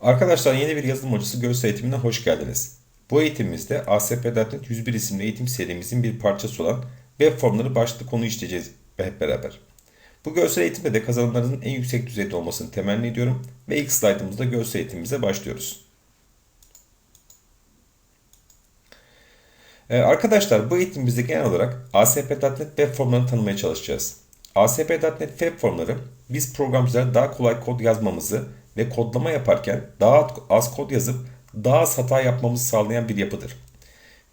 Arkadaşlar yeni bir yazılım hocası görsel eğitimine hoş geldiniz. Bu eğitimimizde ASP.NET 101 isimli eğitim serimizin bir parçası olan web formları başlıklı konu işleyeceğiz hep beraber. Bu görsel eğitimde de kazanımlarınızın en yüksek düzeyde olmasını temenni ediyorum ve ilk slaytımızda görsel eğitimimize başlıyoruz. Ee, arkadaşlar bu eğitimimizde genel olarak ASP.NET web formlarını tanımaya çalışacağız. ASP.NET web formları biz programcılara daha kolay kod yazmamızı ve kodlama yaparken daha az kod yazıp daha az hata yapmamızı sağlayan bir yapıdır.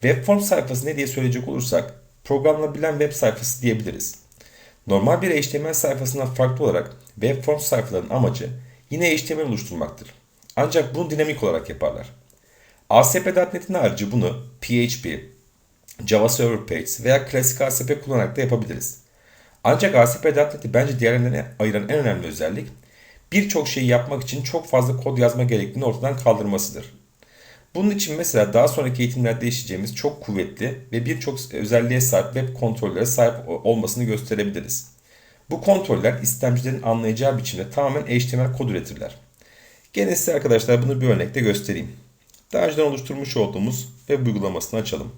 Webform sayfası ne diye söyleyecek olursak programlanabilen web sayfası diyebiliriz. Normal bir HTML sayfasından farklı olarak webform sayfalarının amacı yine HTML oluşturmaktır. Ancak bunu dinamik olarak yaparlar. ASP.NET'in harici bunu PHP, Java Server Pages veya klasik ASP kullanarak da yapabiliriz. Ancak ASP.NET'i bence diğerlerine ayıran en önemli özellik birçok şeyi yapmak için çok fazla kod yazma gerektiğini ortadan kaldırmasıdır. Bunun için mesela daha sonraki eğitimlerde işleyeceğimiz çok kuvvetli ve birçok özelliğe sahip web kontrollere sahip olmasını gösterebiliriz. Bu kontroller istemcilerin anlayacağı biçimde tamamen HTML kod üretirler. Gene size arkadaşlar bunu bir örnekte göstereyim. Daha önceden oluşturmuş olduğumuz web uygulamasını açalım.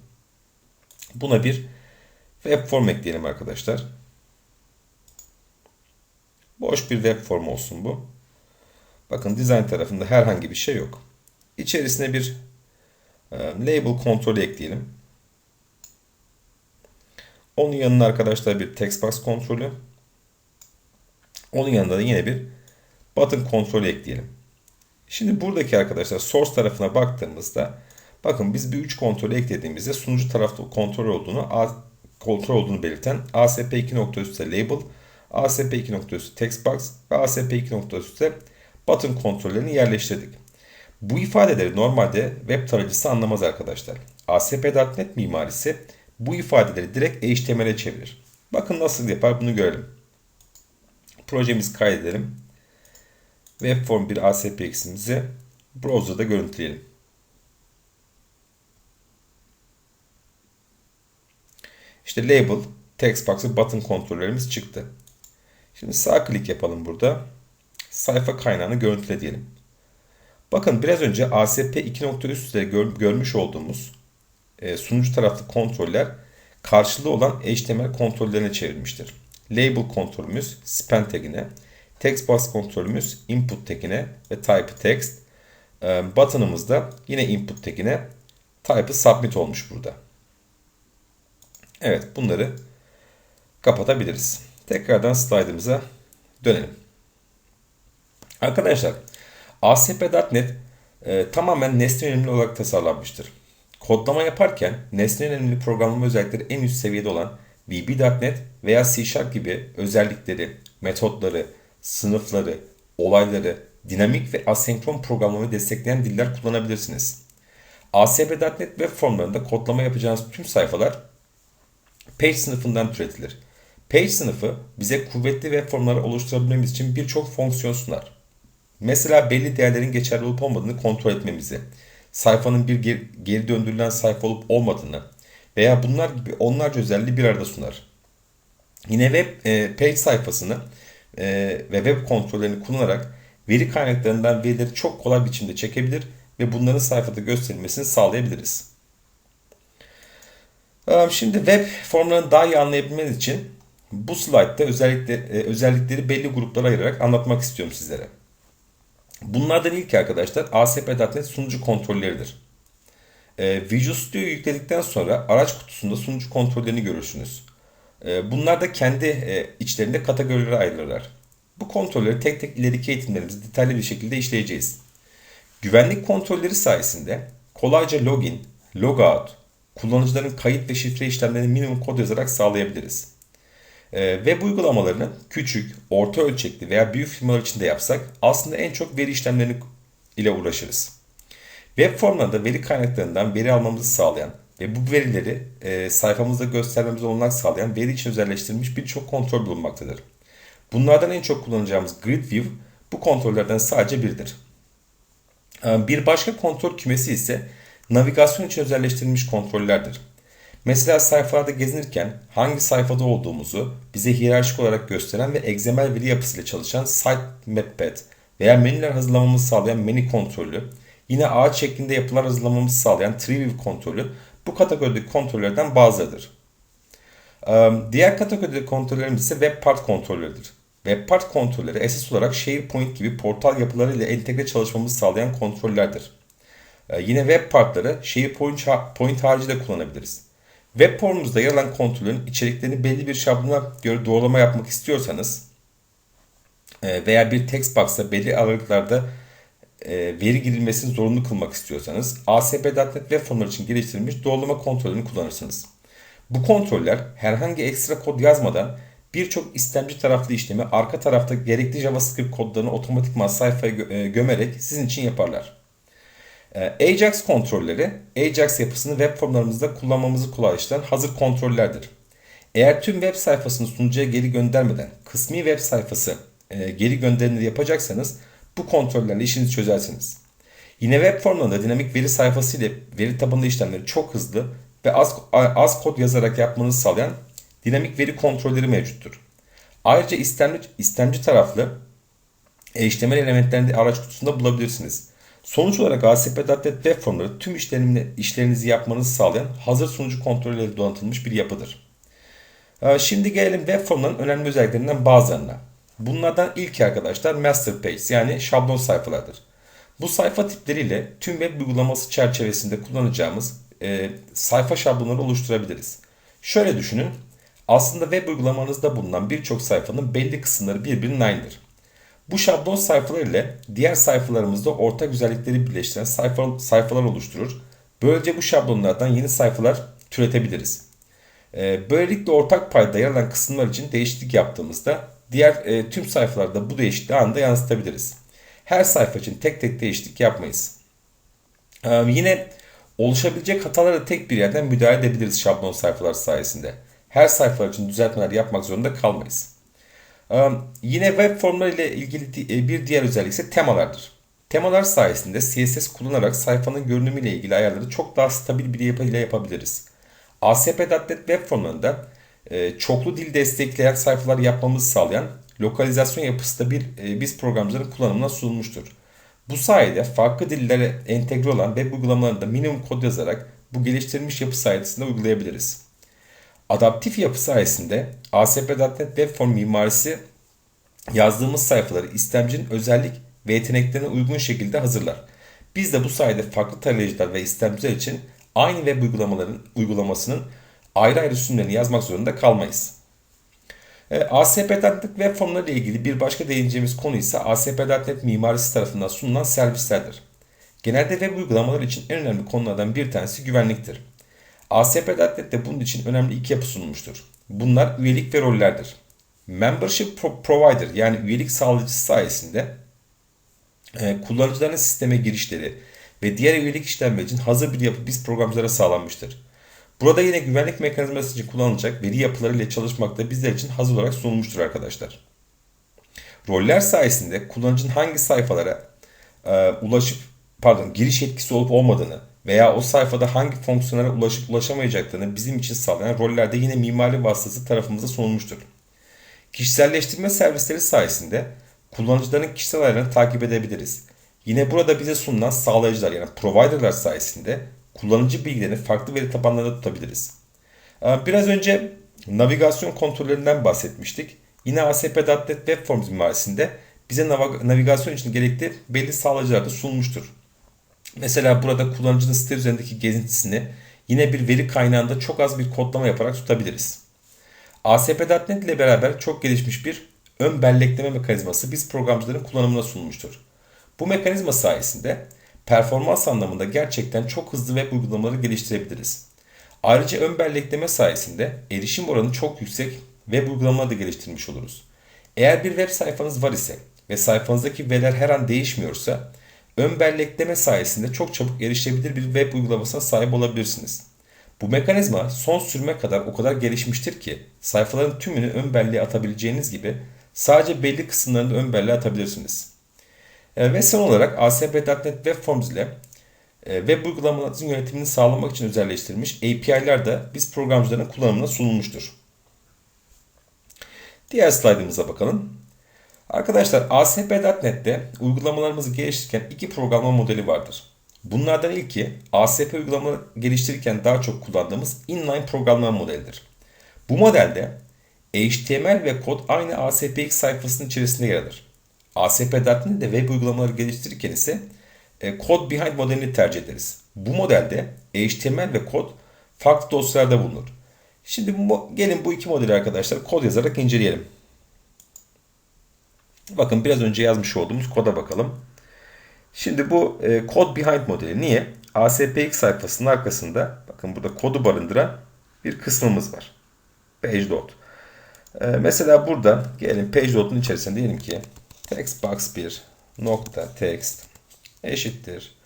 Buna bir web form ekleyelim arkadaşlar. Boş bir web form olsun bu. Bakın design tarafında herhangi bir şey yok. İçerisine bir e, label kontrolü ekleyelim. Onun yanına arkadaşlar bir text box kontrolü. Onun yanında da yine bir button kontrolü ekleyelim. Şimdi buradaki arkadaşlar source tarafına baktığımızda bakın biz bir 3 kontrolü eklediğimizde sunucu tarafta kontrol olduğunu kontrol olduğunu belirten ASP2 label ASP2 nokta üstü textbox ve ASP2 nokta üstü button kontrollerini yerleştirdik. Bu ifadeleri normalde web tarayıcısı anlamaz arkadaşlar. ASP.NET mimarisi bu ifadeleri direkt HTML'e çevirir. Bakın nasıl yapar bunu görelim. Projemizi kaydedelim. Webform bir ASPX'imizi browser'da görüntüleyelim. İşte label, textbox ve button kontrollerimiz çıktı. Şimdi sağ klik yapalım burada. Sayfa kaynağını görüntüle diyelim. Bakın biraz önce ASP 2.3'te gör, görmüş olduğumuz e, sunucu taraflı kontroller karşılığı olan HTML kontrollerine çevrilmiştir. Label kontrolümüz span tagine, text box kontrolümüz input tagine ve type text. E, button'ımız da yine input tagine, type'ı submit olmuş burada. Evet bunları kapatabiliriz. Tekrardan slide'ımıza dönelim. Arkadaşlar ASP.NET e, tamamen nesne yönelimli olarak tasarlanmıştır. Kodlama yaparken nesne yönelimli programlama özellikleri en üst seviyede olan VB.NET veya C Sharp gibi özellikleri, metotları, sınıfları, olayları, dinamik ve asenkron programlamayı destekleyen diller kullanabilirsiniz. ASP.NET web formlarında kodlama yapacağınız tüm sayfalar page sınıfından türetilir. Page sınıfı bize kuvvetli web formları oluşturabilmemiz için birçok fonksiyon sunar. Mesela belli değerlerin geçerli olup olmadığını kontrol etmemizi, sayfanın bir geri döndürülen sayfa olup olmadığını veya bunlar gibi onlarca özelliği bir arada sunar. Yine web e, page sayfasını e, ve web kontrollerini kullanarak veri kaynaklarından verileri çok kolay biçimde çekebilir ve bunların sayfada gösterilmesini sağlayabiliriz. Şimdi web formlarını daha iyi anlayabilmeniz için bu slaytta özellikle, e, özellikleri belli gruplara ayırarak anlatmak istiyorum sizlere. Bunlardan ilk arkadaşlar ASP.NET sunucu kontrolleridir. E, Visual Studio'yu yükledikten sonra araç kutusunda sunucu kontrollerini görürsünüz. E, bunlar da kendi e, içlerinde kategorilere ayrılırlar. Bu kontrolleri tek tek ileriki eğitimlerimizde detaylı bir şekilde işleyeceğiz. Güvenlik kontrolleri sayesinde kolayca login, logout, kullanıcıların kayıt ve şifre işlemlerini minimum kod yazarak sağlayabiliriz. E, web uygulamalarını küçük, orta ölçekli veya büyük firmalar için de yapsak aslında en çok veri işlemlerini ile uğraşırız. Web formlarında veri kaynaklarından veri almamızı sağlayan ve bu verileri e, sayfamızda göstermemize olanak sağlayan veri için özelleştirilmiş birçok kontrol bulunmaktadır. Bunlardan en çok kullanacağımız Grid View bu kontrollerden sadece biridir. E, bir başka kontrol kümesi ise navigasyon için özelleştirilmiş kontrollerdir. Mesela sayfalarda gezinirken hangi sayfada olduğumuzu bize hiyerarşik olarak gösteren ve egzemel veri yapısıyla çalışan Sitemap veya menüler hazırlamamızı sağlayan menü kontrolü, yine ağaç şeklinde yapılar hazırlamamızı sağlayan tree view kontrolü bu kategorideki kontrollerden bazılarıdır. Diğer kategoride kontrollerimiz ise web part kontrolleridir. Web part kontrolleri esas olarak SharePoint gibi portal yapıları ile entegre çalışmamızı sağlayan kontrollerdir. Yine web partları SharePoint harici de kullanabiliriz. Web formumuzda yer alan kontrolün içeriklerini belli bir şablona göre doğrulama yapmak istiyorsanız veya bir text box'a belli aralıklarda veri girilmesini zorunlu kılmak istiyorsanız ASP.NET Web Formlar için geliştirilmiş doğrulama kontrolünü kullanırsınız. Bu kontroller herhangi ekstra kod yazmadan birçok istemci taraflı işlemi arka tarafta gerekli JavaScript kodlarını otomatikman sayfaya gö gömerek sizin için yaparlar. Ajax kontrolleri, Ajax yapısını web formlarımızda kullanmamızı kolaylaştıran hazır kontrollerdir. Eğer tüm web sayfasını sunucuya geri göndermeden kısmi web sayfası geri gönderimleri yapacaksanız bu kontrollerle işinizi çözersiniz. Yine web formlarında dinamik veri sayfası ile veri tabanlı işlemleri çok hızlı ve az, az kod yazarak yapmanızı sağlayan dinamik veri kontrolleri mevcuttur. Ayrıca istemci, istemci taraflı HTML elementlerini araç kutusunda bulabilirsiniz. Sonuç olarak ASP.NET Web Formları tüm işlerinizi yapmanızı sağlayan hazır sunucu kontrolleri donatılmış bir yapıdır. Ee, şimdi gelelim web formlarının önemli özelliklerinden bazılarına. Bunlardan ilk arkadaşlar master page yani şablon sayfalardır. Bu sayfa tipleriyle tüm web uygulaması çerçevesinde kullanacağımız e, sayfa şablonları oluşturabiliriz. Şöyle düşünün. Aslında web uygulamanızda bulunan birçok sayfanın belli kısımları birbirinin aynıdır. Bu şablon sayfalar ile diğer sayfalarımızda ortak özellikleri birleştiren sayfa, sayfalar oluşturur. Böylece bu şablonlardan yeni sayfalar türetebiliriz. E, böylelikle ortak payda yer alan kısımlar için değişiklik yaptığımızda diğer e, tüm sayfalarda bu değişikliği anında yansıtabiliriz. Her sayfa için tek tek değişiklik yapmayız. E, yine oluşabilecek hatalara tek bir yerden müdahale edebiliriz şablon sayfalar sayesinde. Her sayfa için düzeltmeler yapmak zorunda kalmayız. Yine web formları ile ilgili e, bir diğer özellik ise temalardır. Temalar sayesinde CSS kullanarak sayfanın görünümü ile ilgili ayarları çok daha stabil bir yapı ile yapabiliriz. ASP.NET web formlarında e, çoklu dil destekleyen sayfalar yapmamızı sağlayan lokalizasyon yapısı da bir e, biz programcıların kullanımına sunulmuştur. Bu sayede farklı dillere entegre olan web uygulamalarında minimum kod yazarak bu geliştirilmiş yapı sayesinde uygulayabiliriz. Adaptif yapı sayesinde ASP.NET Web Form mimarisi yazdığımız sayfaları istemcinin özellik ve yeteneklerine uygun şekilde hazırlar. Biz de bu sayede farklı tarayıcılar ve istemciler için aynı web uygulamaların uygulamasının ayrı ayrı sürümlerini yazmak zorunda kalmayız. E, ASP.NET Web Formları ile ilgili bir başka değineceğimiz konu ise ASP.NET mimarisi tarafından sunulan servislerdir. Genelde web uygulamalar için en önemli konulardan bir tanesi güvenliktir. ASP.NET'te bunun için önemli iki yapı sunulmuştur. Bunlar üyelik ve rollerdir. Membership Provider yani üyelik sağlayıcısı sayesinde e, kullanıcıların sisteme girişleri ve diğer üyelik işlemleri için hazır bir yapı biz programcılara sağlanmıştır. Burada yine güvenlik mekanizması için kullanılacak veri yapıları ile çalışmak da bizler için hazır olarak sunulmuştur arkadaşlar. Roller sayesinde kullanıcının hangi sayfalara e, ulaşıp pardon giriş etkisi olup olmadığını veya o sayfada hangi fonksiyonlara ulaşıp ulaşamayacaklarını bizim için sağlayan rollerde yine mimari vasıtası tarafımıza sunulmuştur. Kişiselleştirme servisleri sayesinde kullanıcıların kişisel ayarlarını takip edebiliriz. Yine burada bize sunulan sağlayıcılar yani providerlar sayesinde kullanıcı bilgilerini farklı veri tabanlarında tutabiliriz. Ee, biraz önce navigasyon kontrollerinden bahsetmiştik. Yine ASP.NET Web Forms mimarisinde bize navigasyon için gerekli belli sağlayıcılar da sunulmuştur. Mesela burada kullanıcının site üzerindeki gezintisini yine bir veri kaynağında çok az bir kodlama yaparak tutabiliriz. ASP.NET ile beraber çok gelişmiş bir ön bellekleme mekanizması biz programcıların kullanımına sunulmuştur. Bu mekanizma sayesinde performans anlamında gerçekten çok hızlı web uygulamaları geliştirebiliriz. Ayrıca ön bellekleme sayesinde erişim oranı çok yüksek web uygulamaları da geliştirmiş oluruz. Eğer bir web sayfanız var ise ve sayfanızdaki veriler her an değişmiyorsa ön bellekleme sayesinde çok çabuk erişebilir bir web uygulamasına sahip olabilirsiniz. Bu mekanizma son sürme kadar o kadar gelişmiştir ki sayfaların tümünü ön belleğe atabileceğiniz gibi sadece belli kısımlarını ön belleğe atabilirsiniz. E, ve son olarak ASP.NET Web Forms ile e, web uygulamalarınızın yönetimini sağlamak için özelleştirilmiş API'ler de biz programcıların kullanımına sunulmuştur. Diğer slaytımıza bakalım. Arkadaşlar ASP.NET'te uygulamalarımızı geliştirirken iki programlama modeli vardır. Bunlardan ilki ASP uygulama geliştirirken daha çok kullandığımız inline programlama modelidir. Bu modelde HTML ve kod aynı ASPX sayfasının içerisinde yer alır. ASP.NET'de web uygulamaları geliştirirken ise e, Code Behind modelini tercih ederiz. Bu modelde HTML ve kod farklı dosyalarda bulunur. Şimdi gelin bu iki modeli arkadaşlar kod yazarak inceleyelim. Bakın biraz önce yazmış olduğumuz koda bakalım. Şimdi bu e, Code Behind modeli. Niye? ASPX sayfasının arkasında bakın burada kodu barındıran bir kısmımız var. PageLoad. E, mesela burada gelin PageLoad'un içerisinde diyelim ki textbox 1 nokta text eşittir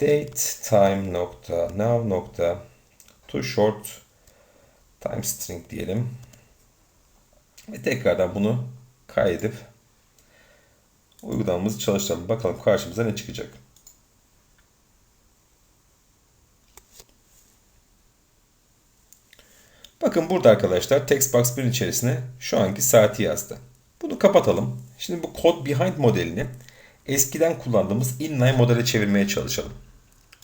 date time nokta now nokta to short time string diyelim. Ve tekrardan bunu kaydedip uygulamamızı çalıştıralım. Bakalım karşımıza ne çıkacak. Bakın burada arkadaşlar textbox 1'in içerisine şu anki saati yazdı. Bunu kapatalım. Şimdi bu code behind modelini eskiden kullandığımız inline modele çevirmeye çalışalım.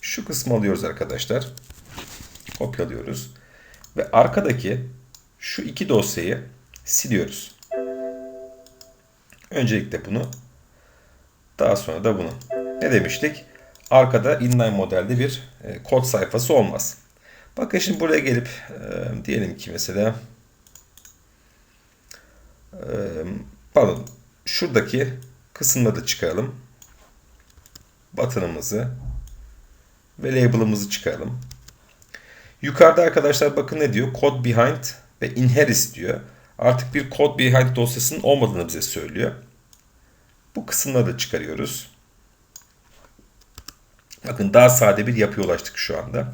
Şu kısmı alıyoruz arkadaşlar. Kopyalıyoruz. Ve arkadaki şu iki dosyayı siliyoruz. Öncelikle bunu daha sonra da bunu. Ne demiştik? Arkada inline modelde bir e, kod sayfası olmaz. Bakın şimdi buraya gelip e, diyelim ki mesela e, pardon şuradaki kısımda da çıkaralım. Button'ımızı ve label'ımızı çıkaralım. Yukarıda arkadaşlar bakın ne diyor? Code behind ve inherit diyor. Artık bir code behind dosyasının olmadığını bize söylüyor. Bu kısımları da çıkarıyoruz. Bakın daha sade bir yapıya ulaştık şu anda.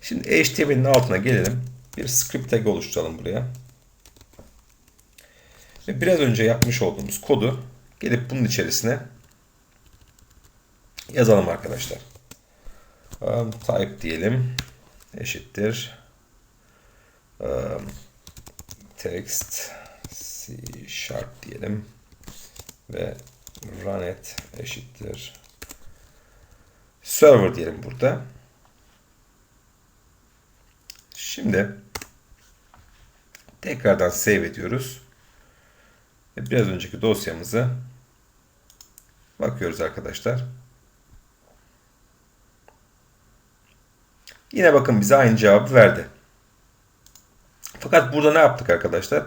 Şimdi HTML'in altına gelelim. Bir script tag oluşturalım buraya. Ve biraz önce yapmış olduğumuz kodu gelip bunun içerisine yazalım arkadaşlar. Um, type diyelim. Eşittir. Um, text C sharp diyelim. Ve runet eşittir. Server diyelim burada. Şimdi tekrardan save ediyoruz. Ve biraz önceki dosyamızı bakıyoruz arkadaşlar. Yine bakın bize aynı cevabı verdi. Fakat burada ne yaptık arkadaşlar?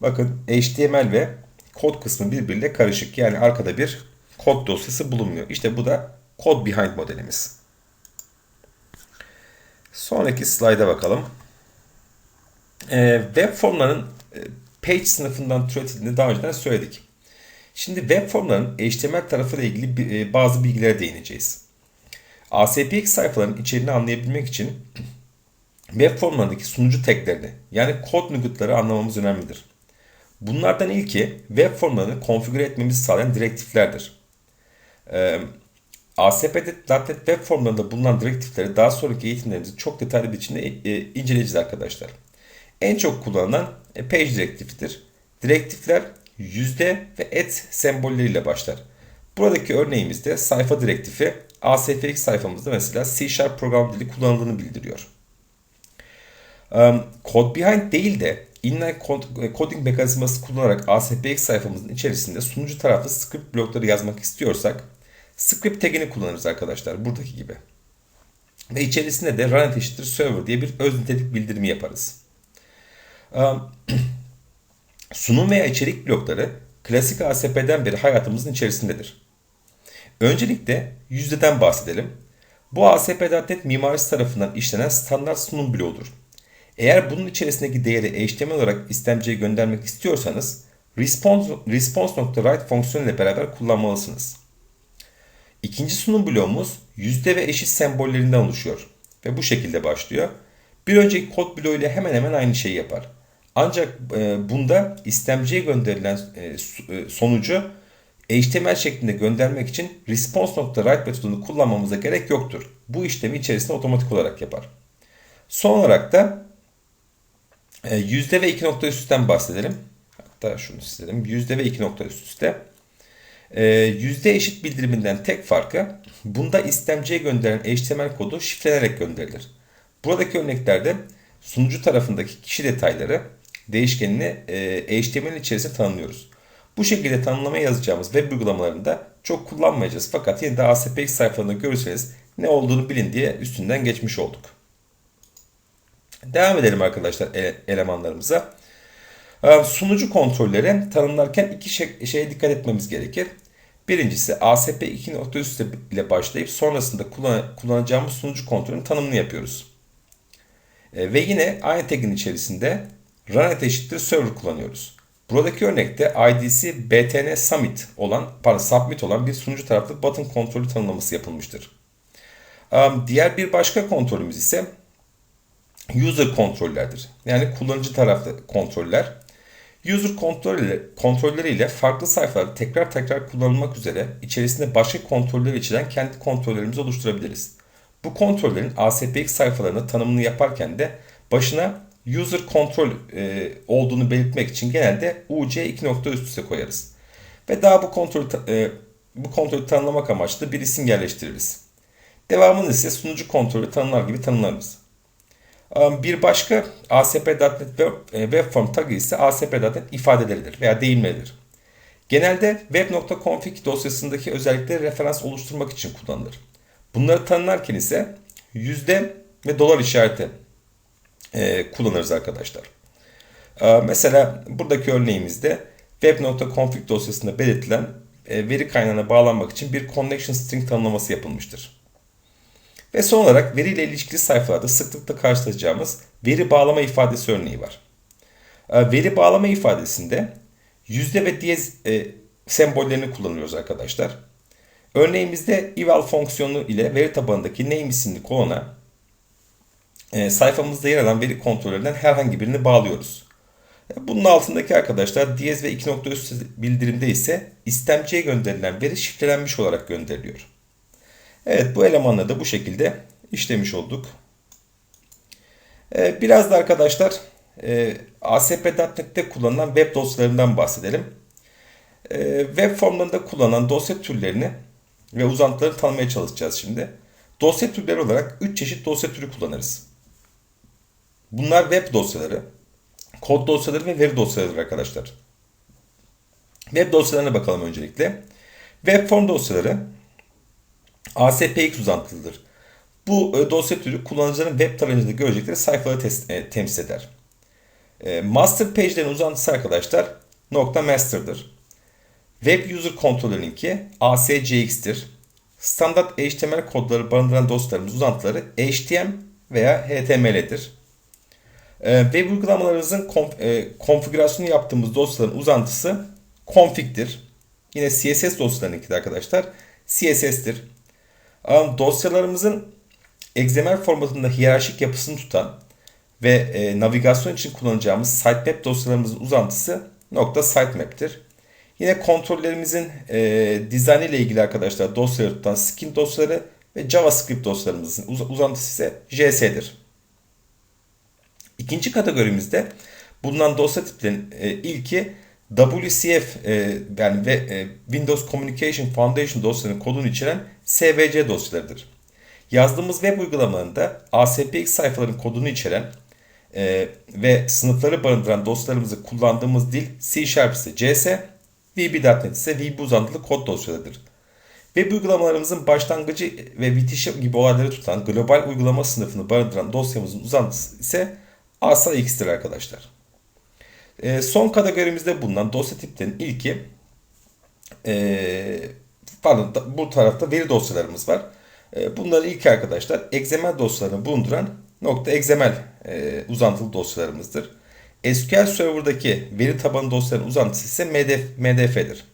Bakın HTML ve kod kısmı birbiriyle karışık. Yani arkada bir kod dosyası bulunmuyor. İşte bu da code behind modelimiz. Sonraki slayda bakalım. Ee, web formların e, page sınıfından türetildiğini daha önceden söyledik. Şimdi web formların HTML tarafıyla ilgili e, bazı bilgilere değineceğiz. ASPX sayfaların içeriğini anlayabilmek için web formlarındaki sunucu taglerini yani kod nuggetları anlamamız önemlidir. Bunlardan ilki web formlarını konfigüre etmemizi sağlayan direktiflerdir. Ee, ASP.NET web formlarında bulunan direktifleri daha sonraki eğitimlerimizde çok detaylı bir biçimde e, inceleyeceğiz arkadaşlar. En çok kullanılan e, page direktifidir. Direktifler yüzde ve et sembolleriyle başlar. Buradaki örneğimizde sayfa direktifi ASPX sayfamızda mesela C Sharp program dili kullanıldığını bildiriyor. Um, code behind değil de inline e, coding mekanizması kullanarak ASPX sayfamızın içerisinde sunucu tarafı script blokları yazmak istiyorsak script tagini kullanırız arkadaşlar buradaki gibi. Ve içerisinde de run eşittir server diye bir öz nitelik bildirimi yaparız. Um, sunum veya içerik blokları klasik ASP'den beri hayatımızın içerisindedir. Öncelikle yüzdeden bahsedelim. Bu ASP.NET mimarisi tarafından işlenen standart sunum bloğudur. Eğer bunun içerisindeki değeri HTML olarak istemciye göndermek istiyorsanız response, response.write fonksiyonu ile beraber kullanmalısınız. İkinci sunum bloğumuz yüzde ve eşit sembollerinden oluşuyor ve bu şekilde başlıyor. Bir önceki kod bloğu ile hemen hemen aynı şeyi yapar. Ancak e, bunda istemciye gönderilen e, e, sonucu HTML şeklinde göndermek için response.write metodunu kullanmamıza gerek yoktur. Bu işlemi içerisinde otomatik olarak yapar. Son olarak da yüzde ve iki nokta üstten bahsedelim. hatta şunu silelim. Yüzde ve iki nokta üst. Ee, yüzde eşit bildiriminden tek farkı bunda istemciye gönderilen HTML kodu şifrelenerek gönderilir. Buradaki örneklerde sunucu tarafındaki kişi detayları değişkenini e, HTML içerisinde tanımlıyoruz. Bu şekilde tanımlama yazacağımız web uygulamalarında çok kullanmayacağız. Fakat yine de ASPX sayfalarında görürseniz ne olduğunu bilin diye üstünden geçmiş olduk. Devam edelim arkadaşlar elemanlarımıza. Ee, sunucu kontrolleri tanımlarken iki şey, şeye dikkat etmemiz gerekir. Birincisi ASP 2.3 ile başlayıp sonrasında kullanacağımız sunucu kontrolünün tanımını yapıyoruz. Ee, ve yine aynı tagin içerisinde runet eşittir server kullanıyoruz. Buradaki örnekte ID'si btn submit olan, pardon, submit olan bir sunucu taraflı button kontrolü tanımlaması yapılmıştır. Diğer bir başka kontrolümüz ise user kontrollerdir. Yani kullanıcı taraflı kontroller. User kontrolleri, kontrolleriyle farklı sayfalarda tekrar tekrar kullanılmak üzere içerisinde başka kontroller içeren kendi kontrollerimizi oluşturabiliriz. Bu kontrollerin ASPX sayfalarına tanımını yaparken de başına user kontrol e, olduğunu belirtmek için genelde UC 2 nokta üst üste koyarız. Ve daha bu kontrolü, e, bu kontrolü tanımlamak amaçlı bir isim yerleştiririz. Devamını ise sunucu kontrolü tanımlar gibi tanımlarız. Bir başka ASP.NET Webform e, tagı ise ASP.NET ifadeleridir veya deyimleridir. Genelde web.config dosyasındaki özellikleri referans oluşturmak için kullanılır. Bunları tanımlarken ise yüzde ve dolar işareti e, kullanırız arkadaşlar. Mesela buradaki örneğimizde web.config dosyasında belirtilen e, veri kaynağına bağlanmak için bir connection string tanımlaması yapılmıştır. Ve son olarak veriyle ilişkili sayfalarda sıklıkla karşılaşacağımız veri bağlama ifadesi örneği var. Ee, veri bağlama ifadesinde yüzde ve diyez e, sembollerini kullanıyoruz arkadaşlar. Örneğimizde eval fonksiyonu ile veri tabanındaki name isimli kolona e, sayfamızda yer alan veri kontrollerinden herhangi birini bağlıyoruz. E, bunun altındaki arkadaşlar diyez ve iki nokta üst bildirimde ise istemciye gönderilen veri şifrelenmiş olarak gönderiliyor. Evet bu elemanları da bu şekilde işlemiş olduk. Ee, biraz da arkadaşlar e, ASP.NET'te kullanılan web dosyalarından bahsedelim. Ee, web formlarında kullanılan dosya türlerini ve uzantılarını tanımaya çalışacağız şimdi. Dosya türleri olarak 3 çeşit dosya türü kullanırız. Bunlar web dosyaları, kod dosyaları ve veri dosyaları arkadaşlar. Web dosyalarına bakalım öncelikle. Web form dosyaları ASPX uzantılıdır. Bu e, dosya türü kullanıcıların web tarayıcıda görecekleri sayfaları e, temsil eder. E, master page'lerin uzantısı arkadaşlar nokta .master'dır. Web User Controller'inki ASCX'tir. Standart HTML kodları barındıran dosyalarımız uzantıları HTML veya HTML'dir. Web uygulamalarımızın konfigürasyonu yaptığımız dosyaların uzantısı config'tir. Yine CSS dosyalarınki de arkadaşlar CSS'tir. Dosyalarımızın XML formatında hiyerarşik yapısını tutan ve e, navigasyon için kullanacağımız sitemap dosyalarımızın uzantısı nokta sitemap'tir. Yine kontrollerimizin e, dizaynı ile ilgili arkadaşlar dosyaları tutan skin dosyaları ve JavaScript dosyalarımızın uz uzantısı ise JS'dir. İkinci kategorimizde bulunan dosya tiplerinin e, ilki WCF e, yani ve, e, Windows Communication Foundation dosyalarının kodunu içeren SVC dosyalarıdır. Yazdığımız web uygulamalarında ASPX sayfaların kodunu içeren e, ve sınıfları barındıran dosyalarımızı kullandığımız dil C Sharp ise CS, VB.NET ise VB uzantılı kod dosyalarıdır. Web uygulamalarımızın başlangıcı ve bitişi gibi olayları tutan global uygulama sınıfını barındıran dosyamızın uzantısı ise ASA X'tir arkadaşlar. E, son kategorimizde bulunan dosya tiplerinin ilki e, pardon bu tarafta veri dosyalarımız var. E, bunların ilki arkadaşlar XML dosyalarını bulunduran nokta XML e, uzantılı dosyalarımızdır. SQL Server'daki veri tabanı dosyaların uzantısı ise MDF, MDF'dir.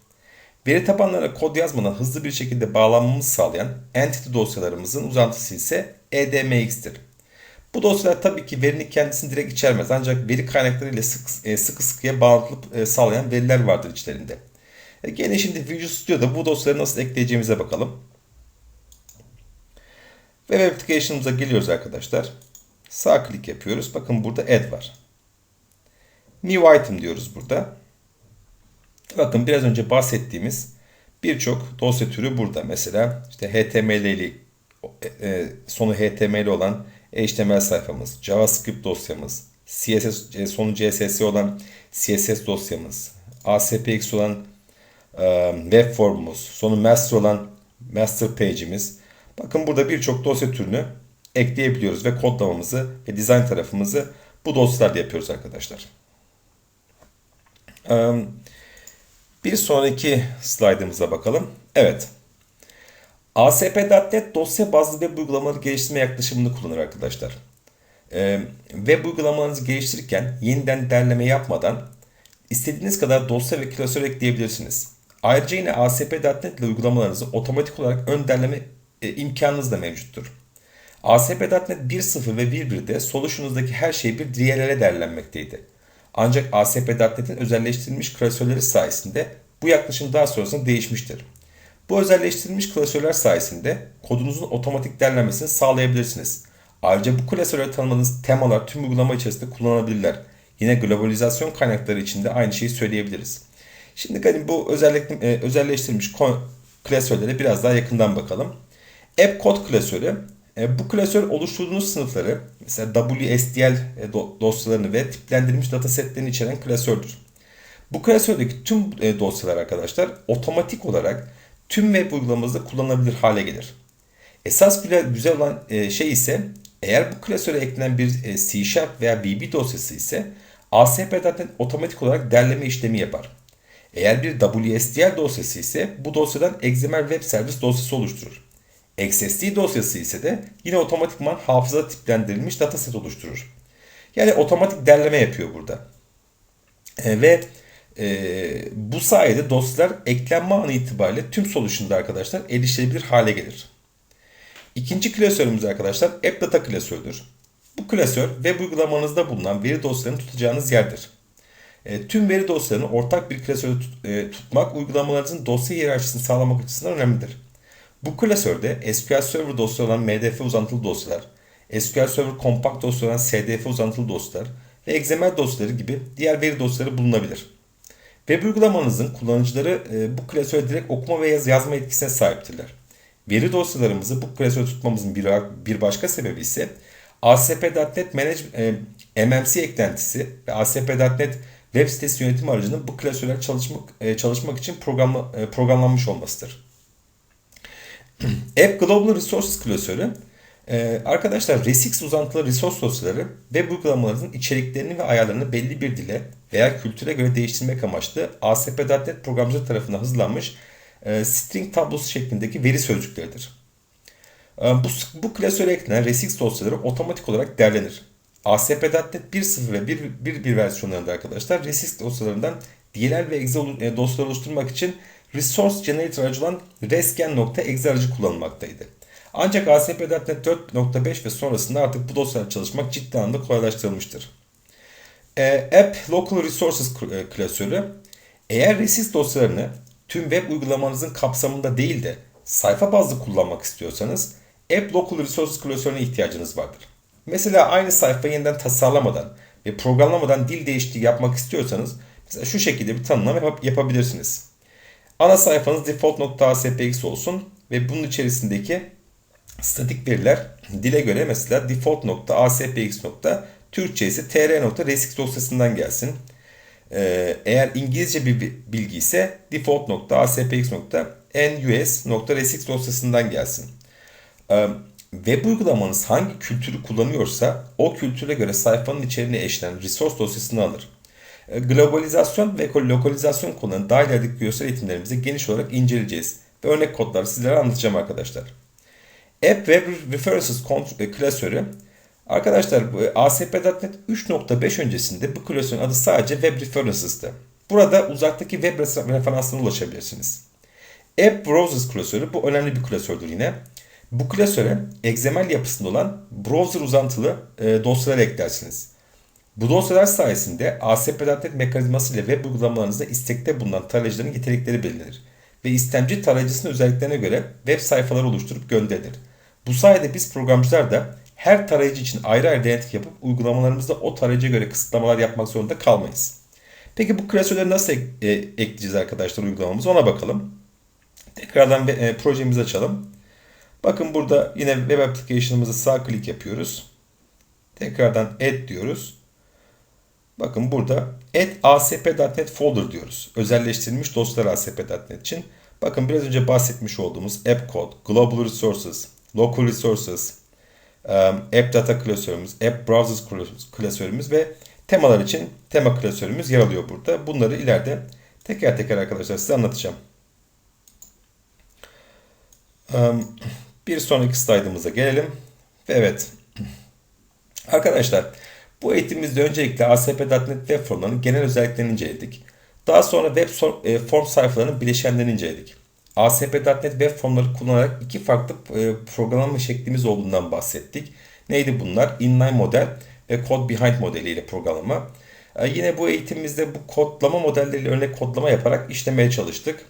Veri tabanlarına kod yazmadan hızlı bir şekilde bağlanmamızı sağlayan entity dosyalarımızın uzantısı ise EDMX'tir. Bu dosyalar tabii ki verinin kendisini direkt içermez. Ancak veri kaynaklarıyla sık, e, sıkı sıkıya bağlılık e, sağlayan veriler vardır içlerinde. E, Gene şimdi Visual Studio'da bu dosyaları nasıl ekleyeceğimize bakalım. Web Application'ımıza geliyoruz arkadaşlar. Sağ klik yapıyoruz. Bakın burada Add var. New Item diyoruz burada. Bakın biraz önce bahsettiğimiz birçok dosya türü burada. Mesela işte HTML e, sonu HTML olan HTML sayfamız, JavaScript dosyamız, CSS sonu CSS olan CSS dosyamız, ASPX olan web formumuz, sonu master olan master page'imiz. Bakın burada birçok dosya türünü ekleyebiliyoruz ve kodlamamızı ve dizayn tarafımızı bu dosyalarda yapıyoruz arkadaşlar. Bir sonraki slaytımıza bakalım. Evet. ASP.NET dosya bazlı web uygulamaları geliştirme yaklaşımını kullanır arkadaşlar. Ee, web uygulamalarınızı geliştirirken yeniden derleme yapmadan istediğiniz kadar dosya ve klasör ekleyebilirsiniz. Ayrıca yine ASP.NET ile uygulamalarınızı otomatik olarak ön derleme e, imkanınız da mevcuttur. ASP.NET 1.0 ve 1.1'de Solution'unuzdaki her şey bir DLL'e derlenmekteydi. Ancak ASP.NET'in özelleştirilmiş klasörleri sayesinde bu yaklaşım daha sonrasında değişmiştir. Bu özelleştirilmiş klasörler sayesinde kodunuzun otomatik derlenmesini sağlayabilirsiniz. Ayrıca bu klasörleri tanımadığınız temalar tüm uygulama içerisinde kullanılabilirler. Yine globalizasyon kaynakları için de aynı şeyi söyleyebiliriz. Şimdi hani bu özellik, e, özelleştirilmiş klasörlere biraz daha yakından bakalım. App Code klasörü e, bu klasör oluşturduğunuz sınıfları mesela WSDL e, dosyalarını ve tiplendirilmiş datasetlerini içeren klasördür. Bu klasördeki tüm e, dosyalar arkadaşlar otomatik olarak tüm web uygulamanızda kullanılabilir hale gelir. Esas güzel olan şey ise eğer bu klasöre eklenen bir C Sharp veya VB dosyası ise ASP.NET otomatik olarak derleme işlemi yapar. Eğer bir WSDL dosyası ise bu dosyadan XML Web Service dosyası oluşturur. XSD dosyası ise de yine otomatikman hafıza tiplendirilmiş dataset oluşturur. Yani otomatik derleme yapıyor burada. E, ve e, bu sayede dosyalar eklenme anı itibariyle tüm solution'da arkadaşlar erişilebilir hale gelir. İkinci klasörümüz arkadaşlar App Data klasörüdür. Bu klasör web uygulamanızda bulunan veri dosyalarını tutacağınız yerdir. E, tüm veri dosyalarını ortak bir klasörde tut, e, tutmak uygulamalarınızın dosya hiyerarşisini sağlamak açısından önemlidir. Bu klasörde SQL Server dosya olan MDF uzantılı dosyalar, SQL Server kompakt dosya olan SDF uzantılı dosyalar ve XML dosyaları gibi diğer veri dosyaları bulunabilir. Web uygulamanızın kullanıcıları e, bu klasöre direkt okuma ve yaz yazma etkisine sahiptirler. Veri dosyalarımızı bu klasöre tutmamızın bir, başka sebebi ise ASP.NET Manage, e, MMC eklentisi ve ASP.NET web sitesi yönetim aracının bu klasörler çalışmak, e, çalışmak için programla, programlanmış olmasıdır. App Global Resources klasörü ee, arkadaşlar RESX uzantılı resource dosyaları web uygulamalarının içeriklerini ve ayarlarını belli bir dile veya kültüre göre değiştirmek amaçlı ASP.NET programcı tarafından hazırlanmış e, string tablosu şeklindeki veri sözcükleridir. E, bu, bu klasöre eklenen RESX dosyaları otomatik olarak derlenir. ASP.NET 1.0 ve 1.1 versiyonlarında arkadaşlar RESX dosyalarından DLL ve exe e, dosyaları oluşturmak için Resource Generator aracı olan resgen.exe aracı kullanılmaktaydı. Ancak ASP.NET 4.5 ve sonrasında artık bu dosyalar çalışmak ciddi anlamda kolaylaştırılmıştır. E, App Local Resources e, klasörü eğer RESIS dosyalarını tüm web uygulamanızın kapsamında değil de sayfa bazlı kullanmak istiyorsanız App Local Resources klasörüne ihtiyacınız vardır. Mesela aynı sayfayı yeniden tasarlamadan ve programlamadan dil değişikliği yapmak istiyorsanız mesela şu şekilde bir tanımlama yap yapabilirsiniz. Ana sayfanız default.aspx olsun ve bunun içerisindeki statik veriler dile göre mesela default.aspx. Türkçesi tr.resix dosyasından gelsin. Ee, eğer İngilizce bir bilgi ise default.aspx.nus.resix dosyasından gelsin. Ee, web uygulamanız hangi kültürü kullanıyorsa o kültüre göre sayfanın içeriğine eşlenen resource dosyasını alır. E, globalizasyon ve lokalizasyon konularını daha ilerideki görsel eğitimlerimizde geniş olarak inceleyeceğiz. Ve örnek kodları sizlere anlatacağım arkadaşlar. App Web References e, klasörü Arkadaşlar ASP.NET 3.5 öncesinde bu klasörün adı sadece Web References'tı. Burada uzaktaki web referanslarına ulaşabilirsiniz. App Browsers klasörü bu önemli bir klasördür yine. Bu klasöre XML yapısında olan browser uzantılı e, dosyalar eklersiniz. Bu dosyalar sayesinde ASP.NET mekanizması ile web uygulamalarınızda istekte bulunan tarayıcıların nitelikleri belirlenir ve istemci tarayıcısının özelliklerine göre web sayfaları oluşturup gönderilir. Bu sayede biz programcılar da her tarayıcı için ayrı ayrı denetim yapıp uygulamalarımızda o tarayıcıya göre kısıtlamalar yapmak zorunda kalmayız. Peki bu klasörleri nasıl ek- e, ekleyeceğiz arkadaşlar uygulamamıza ona bakalım. Tekrardan e, projemizi açalım. Bakın burada yine web application'ımızı sağ klik yapıyoruz. Tekrardan add diyoruz. Bakın burada add asp.net folder diyoruz. Özelleştirilmiş dosyalar asp.net için. Bakın biraz önce bahsetmiş olduğumuz app code, global resources, local resources, app data klasörümüz, app browsers klasörümüz ve temalar için tema klasörümüz yer alıyor burada. Bunları ileride teker teker arkadaşlar size anlatacağım. Bir sonraki slaytımıza gelelim. Ve evet. Arkadaşlar bu eğitimimizde öncelikle ASP.NET Web formlarının genel özelliklerini inceledik. Daha sonra web e, form sayfalarının bileşenlerini inceledik. ASP.NET Web formları kullanarak iki farklı e, programlama şeklimiz olduğundan bahsettik. Neydi bunlar? Inline model ve Code Behind modeliyle programlama. E, Yine bu eğitimimizde bu kodlama modelleriyle örnek kodlama yaparak işlemeye çalıştık.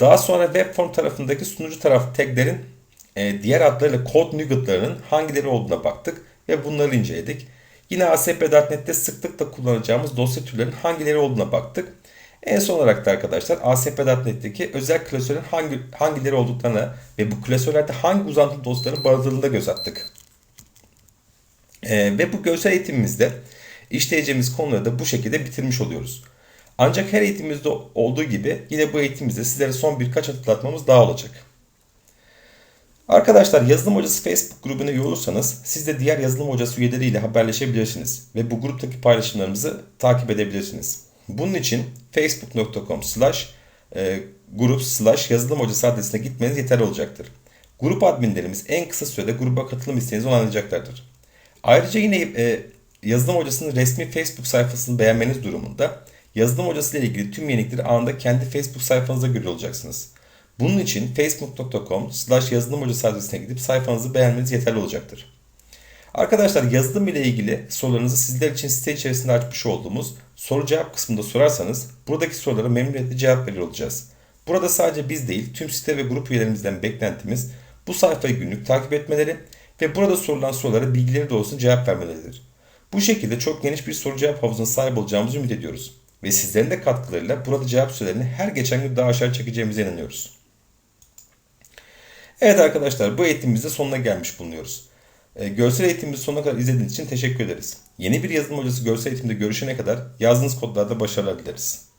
Daha sonra web form tarafındaki sunucu taraf taglerin diğer adlarıyla code nuggetlarının hangileri olduğuna baktık ve bunları inceledik. Yine ASP.NET'te sıklıkla kullanacağımız dosya türlerinin hangileri olduğuna baktık. En son olarak da arkadaşlar ASP.NET'teki özel klasörün hangi, hangileri olduklarına ve bu klasörlerde hangi uzantılı dosyaların barındırıldığına göz attık. E, ve bu görsel eğitimimizde işleyeceğimiz konuları da bu şekilde bitirmiş oluyoruz. Ancak her eğitimimizde olduğu gibi yine bu eğitimimizde sizlere son birkaç hatırlatmamız daha olacak. Arkadaşlar yazılım hocası Facebook grubuna üye olursanız siz de diğer yazılım hocası üyeleriyle haberleşebilirsiniz ve bu gruptaki paylaşımlarımızı takip edebilirsiniz. Bunun için facebook.com slash e, grup slash yazılım hocası adresine gitmeniz yeterli olacaktır. Grup adminlerimiz en kısa sürede gruba katılım isteğinizi onaylayacaklardır. Ayrıca yine e, yazılım hocasının resmi Facebook sayfasını beğenmeniz durumunda yazılım hocası ile ilgili tüm yenilikleri anında kendi Facebook sayfanızda görüyor olacaksınız. Bunun için facebook.com slash yazılım hocası gidip sayfanızı beğenmeniz yeterli olacaktır. Arkadaşlar yazılım ile ilgili sorularınızı sizler için site içerisinde açmış olduğumuz soru cevap kısmında sorarsanız buradaki sorulara memnuniyetle cevap veriyor olacağız. Burada sadece biz değil tüm site ve grup üyelerimizden beklentimiz bu sayfayı günlük takip etmeleri ve burada sorulan sorulara bilgileri doğrultusunda cevap vermeleridir. Bu şekilde çok geniş bir soru cevap havuzuna sahip olacağımızı ümit ediyoruz. Ve sizlerin de katkılarıyla burada cevap sürelerini her geçen gün daha aşağı çekeceğimize inanıyoruz. Evet arkadaşlar bu eğitimimizde sonuna gelmiş bulunuyoruz. E, görsel eğitimimizi sonuna kadar izlediğiniz için teşekkür ederiz. Yeni bir yazılım hocası görsel eğitimde görüşene kadar yazdığınız kodlarda başarılar dileriz.